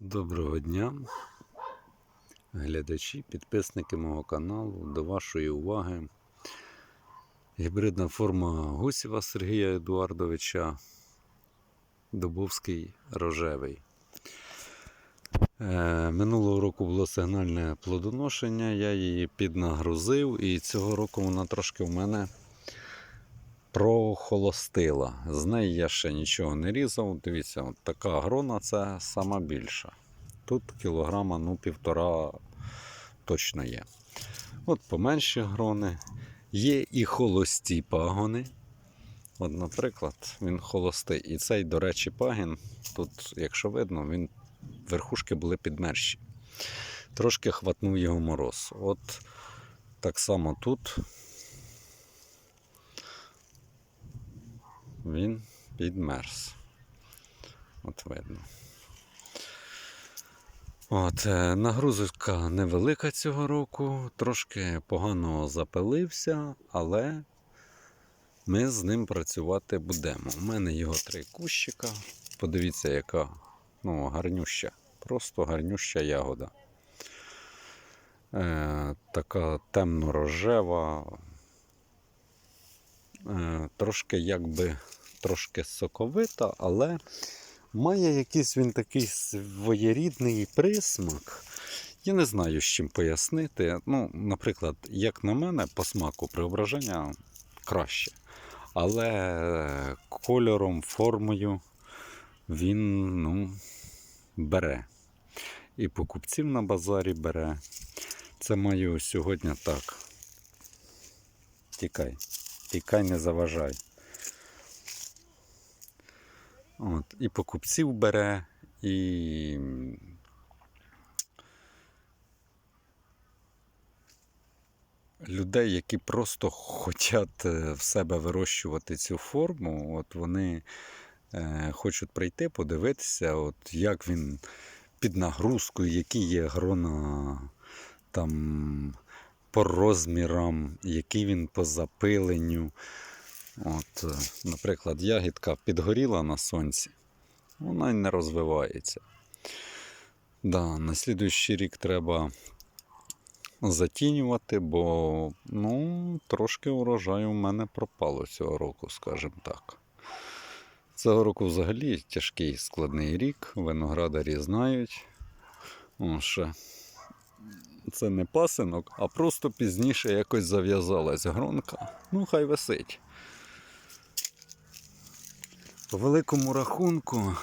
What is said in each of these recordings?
Доброго дня, глядачі, підписники мого каналу. До вашої уваги гібридна форма Гусєва Сергія Едуардовича Дубовський рожевий. Е, Минулого року було сигнальне плодоношення, я її піднагрузив, і цього року вона трошки в мене прохолостила. З неї я ще нічого не різав. Дивіться, от така грона це сама більша. Тут кілограма ну, півтора точно є. От поменші грони. Є і холості пагони. От, наприклад, він холостий. І цей, до речі, пагін, тут, якщо видно, він верхушки були підмерші. Трошки хватнув його мороз. От так само тут він підмерз. От видно. От, е, нагрузка невелика цього року, трошки погано запилився, але ми з ним працювати будемо. У мене його три кущика. Подивіться, яка ну, гарнюща, просто гарнюща ягода. Е, така темно-рожева, е, трошки якби трошки соковита, але має якийсь він такий своєрідний присмак. Я не знаю, з чим пояснити. Ну, наприклад, як на мене, по смаку преображення краще. Але кольором, формою він ну, бере. І покупців на базарі бере. Це маю сьогодні так. Тікай, тікай, не заважай. От, і покупців бере, і людей, які просто хочуть е, в себе вирощувати цю форму, от вони е, хочуть прийти, подивитися, от як він під нагрузкою, які є грона там по розмірам, який він по запиленню. От, е, наприклад, ягідка підгоріла на сонці, вона й не розвивається. Да, на слідуючий рік треба затінювати, бо ну, трошки урожаю в мене пропало цього року, скажімо так. Цього року взагалі тяжкий складний рік, виноградарі знають. Ще це не пасинок, а просто пізніше якось зав'язалась гронка. Ну, хай висить. По великому рахунку,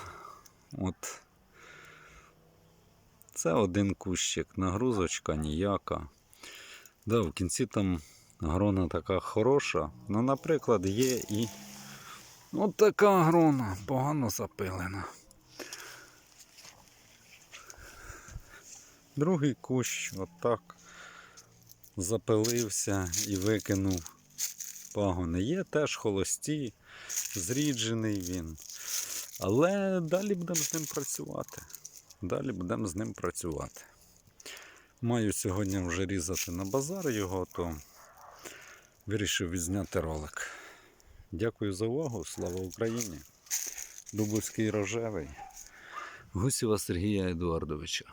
от це один кущик, нагрузочка ніяка. Да, в кінці там грона така хороша. Ну, наприклад, є і от така грона, погано запилена. Другий кущ отак запилився і викинув пагони. Є теж холості, зріджений він. Але далі будемо з ним працювати. Далі будемо з ним працювати. Маю сьогодні вже різати на базар його, то вирішив відзняти ролик. Дякую за увагу. Слава Україні! Дубовський рожевий. Гусєва Сергія Едуардовича.